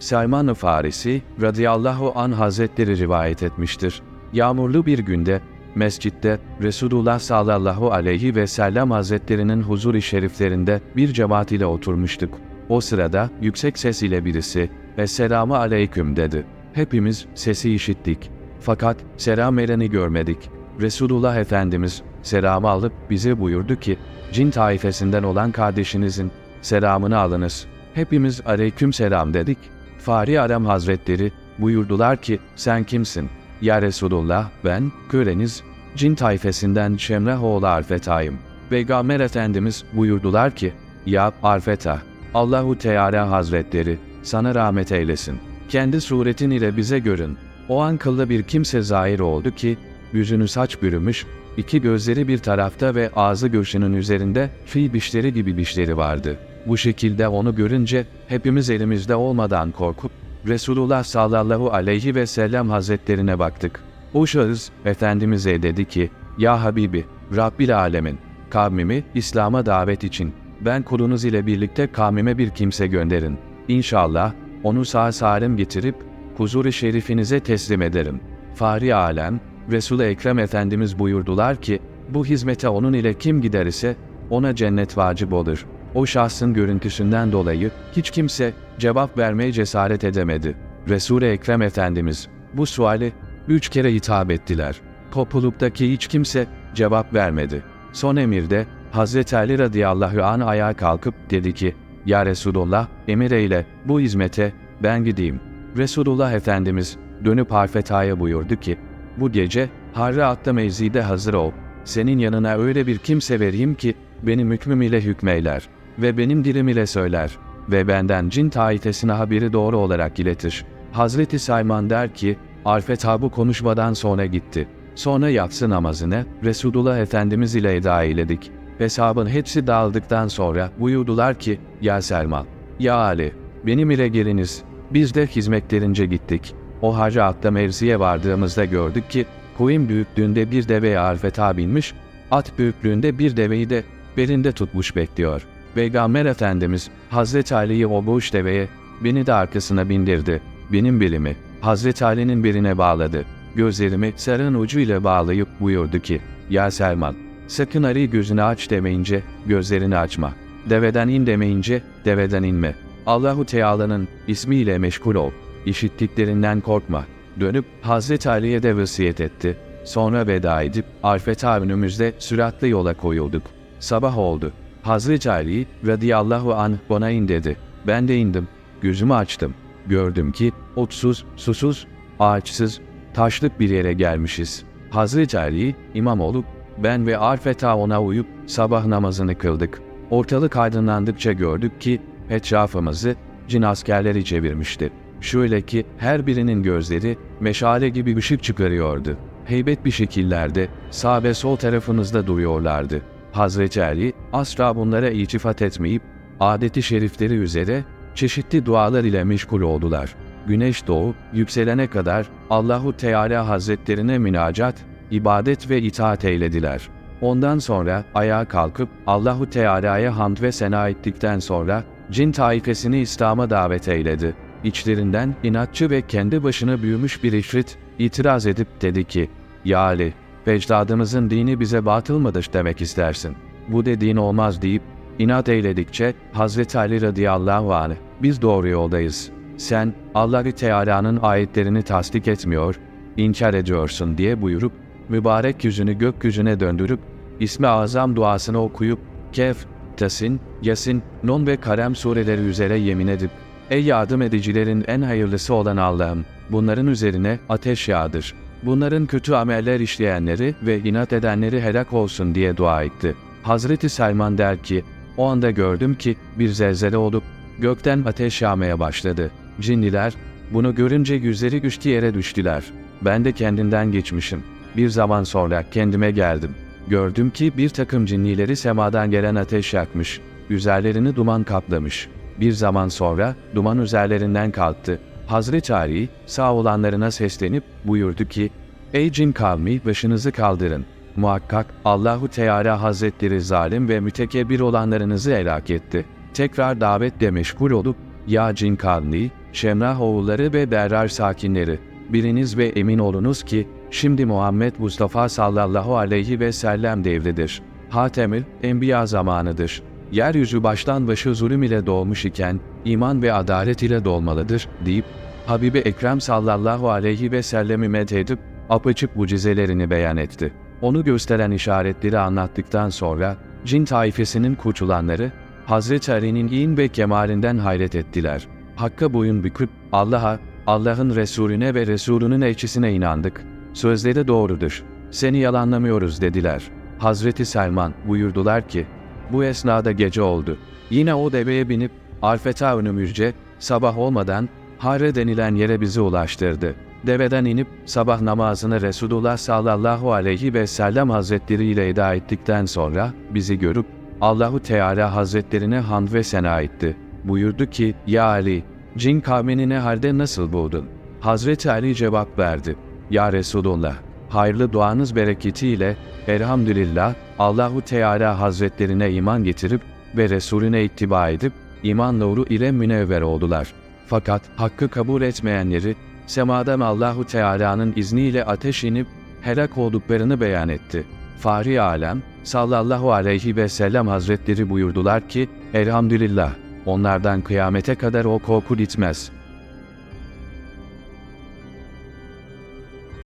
Selman-ı Farisi radıyallahu an hazretleri rivayet etmiştir. Yağmurlu bir günde mescitte Resulullah sallallahu aleyhi ve sellem hazretlerinin huzur-i şeriflerinde bir cemaat ile oturmuştuk. O sırada yüksek ses ile birisi "Esselamu aleyküm" dedi. Hepimiz sesi işittik. Fakat selam vereni görmedik. Resulullah Efendimiz selamı alıp bize buyurdu ki, cin taifesinden olan kardeşinizin selamını alınız. Hepimiz aleyküm selam dedik. Fahri Alem Hazretleri buyurdular ki, sen kimsin? Ya Resulullah, ben, köleniz, cin taifesinden Şemrah oğlu Arfeta'yım. Peygamber Efendimiz buyurdular ki, ya Arfeta, Allahu Teala Hazretleri sana rahmet eylesin. Kendi suretin ile bize görün. O an kıllı bir kimse zahir oldu ki, yüzünü saç bürümüş, iki gözleri bir tarafta ve ağzı göğsünün üzerinde fil bişleri gibi bişleri vardı. Bu şekilde onu görünce hepimiz elimizde olmadan korkup Resulullah sallallahu aleyhi ve sellem hazretlerine baktık. O şahıs Efendimiz'e dedi ki, Ya Habibi, Rabbil Alemin, kavmimi İslam'a davet için ben kulunuz ile birlikte kavmime bir kimse gönderin. İnşallah onu sağ salim getirip huzur-i şerifinize teslim ederim. Fahri alem, Resul-i Ekrem Efendimiz buyurdular ki, bu hizmete onun ile kim gider ise ona cennet vacip olur. O şahsın görüntüsünden dolayı hiç kimse cevap vermeye cesaret edemedi. Resul-i Ekrem Efendimiz bu suali üç kere hitap ettiler. Topluluktaki hiç kimse cevap vermedi. Son emirde Hazreti Ali radıyallahu an ayağa kalkıp dedi ki, Ya Resulullah emir eyle bu hizmete ben gideyim. Resulullah Efendimiz dönüp Harfeta'ya buyurdu ki, bu gece Harre atlı mevzide hazır ol. Senin yanına öyle bir kimse vereyim ki benim hükmüm ile hükmeyler ve benim dilim ile söyler ve benden cin taifesine haberi doğru olarak iletir. Hazreti Sayman der ki, Arfeta bu konuşmadan sonra gitti. Sonra yatsı namazını Resulullah Efendimiz ile eda eyledik. Hesabın hepsi dağıldıktan sonra buyurdular ki, Ya Selman, Ya Ali, benim ile geliniz. Biz de hizmetlerince gittik. O hacı atta mevziye vardığımızda gördük ki, koyun büyüklüğünde bir deveye Arfeta binmiş, at büyüklüğünde bir deveyi de belinde tutmuş bekliyor. Peygamber Efendimiz Hazreti Ali'yi o boş deveye, beni de arkasına bindirdi. Benim bilimi Hazreti Ali'nin birine bağladı. Gözlerimi sarın ucuyla bağlayıp buyurdu ki, Ya Selman, sakın Ali gözünü aç demeyince gözlerini açma. Deveden in demeyince deveden inme. Allahu Teala'nın ismiyle meşgul ol. İşittiklerinden korkma. Dönüp Hazreti Ali'ye de vasiyet etti. Sonra veda edip Arfeta önümüzde süratli yola koyulduk. Sabah oldu. Hazreti Ali radıyallahu anh bana in dedi. Ben de indim. Gözümü açtım. Gördüm ki otsuz, susuz, ağaçsız, taşlık bir yere gelmişiz. Hazreti Ali imam olup ben ve Arfeta ona uyup sabah namazını kıldık. Ortalık aydınlandıkça gördük ki etrafımızı cin askerleri çevirmişti. Şöyle ki her birinin gözleri meşale gibi ışık çıkarıyordu. Heybet bir şekillerde sağ ve sol tarafınızda duruyorlardı. Hazreti Ali asla bunlara iltifat etmeyip adeti şerifleri üzere çeşitli dualar ile meşgul oldular. Güneş doğup yükselene kadar Allahu Teala Hazretlerine münacat, ibadet ve itaat eylediler. Ondan sonra ayağa kalkıp Allahu Teala'ya hamd ve sena ettikten sonra cin taifesini İslam'a davet eyledi. İçlerinden inatçı ve kendi başına büyümüş bir ifrit itiraz edip dedi ki, Ya Ali, Vecdadımızın dini bize batıl mıdır demek istersin. Bu dediğin olmaz deyip inat eyledikçe Hazreti Ali radıyallahu anh biz doğru yoldayız. Sen Allah-u Teala'nın ayetlerini tasdik etmiyor, inkar ediyorsun diye buyurup mübarek yüzünü gökyüzüne döndürüp İsmi Azam duasını okuyup Kehf, Tasin, Yasin, Nun ve Karem sureleri üzere yemin edip Ey yardım edicilerin en hayırlısı olan Allah'ım bunların üzerine ateş yağdır. Bunların kötü ameller işleyenleri ve inat edenleri helak olsun diye dua etti. Hazreti Selman der ki, o anda gördüm ki bir zelzele olup gökten ateş yağmaya başladı. Cinliler bunu görünce yüzleri güçlü yere düştüler. Ben de kendinden geçmişim. Bir zaman sonra kendime geldim. Gördüm ki bir takım cinnileri semadan gelen ateş yakmış. Üzerlerini duman kaplamış. Bir zaman sonra duman üzerlerinden kalktı. Hazreti Ali sağ olanlarına seslenip buyurdu ki, Ey cin kavmi başınızı kaldırın. Muhakkak Allahu Teala Hazretleri zalim ve mütekebbir olanlarınızı helak etti. Tekrar davetle meşgul olup, Ya cin kavmi, Şemrah oğulları ve Berrar sakinleri, biriniz ve emin olunuz ki, şimdi Muhammed Mustafa sallallahu aleyhi ve sellem devridir. Hatemül Enbiya zamanıdır. Yeryüzü baştan başı zulüm ile dolmuş iken, iman ve adalet ile dolmalıdır, deyip, Habibi Ekrem sallallahu aleyhi ve sellemi medhedip, apaçık mucizelerini beyan etti. Onu gösteren işaretleri anlattıktan sonra, cin taifesinin kurtulanları, Hazreti Ali'nin in ve kemalinden hayret ettiler. Hakka boyun büküp, Allah'a, Allah'ın Resulüne ve Resulünün elçisine inandık. Sözleri doğrudur. Seni yalanlamıyoruz dediler. Hazreti Selman buyurdular ki, bu esnada gece oldu. Yine o deveye binip, Alfeta önümüzce, sabah olmadan, Hare denilen yere bizi ulaştırdı. Deveden inip sabah namazını Resulullah sallallahu aleyhi ve sellem hazretleri ile eda ettikten sonra bizi görüp Allahu Teala hazretlerine hamd ve sena etti. Buyurdu ki, Ya Ali, cin kavmini ne halde nasıl buldun? Hazreti Ali cevap verdi. Ya Resulullah, hayırlı duanız bereketiyle elhamdülillah Allahu Teala hazretlerine iman getirip ve Resulüne ittiba edip iman nuru ile münevver oldular. Fakat hakkı kabul etmeyenleri semadan Allahu Teala'nın izniyle ateş inip helak olduklarını beyan etti. Fahri alem sallallahu aleyhi ve sellem hazretleri buyurdular ki elhamdülillah onlardan kıyamete kadar o korku gitmez.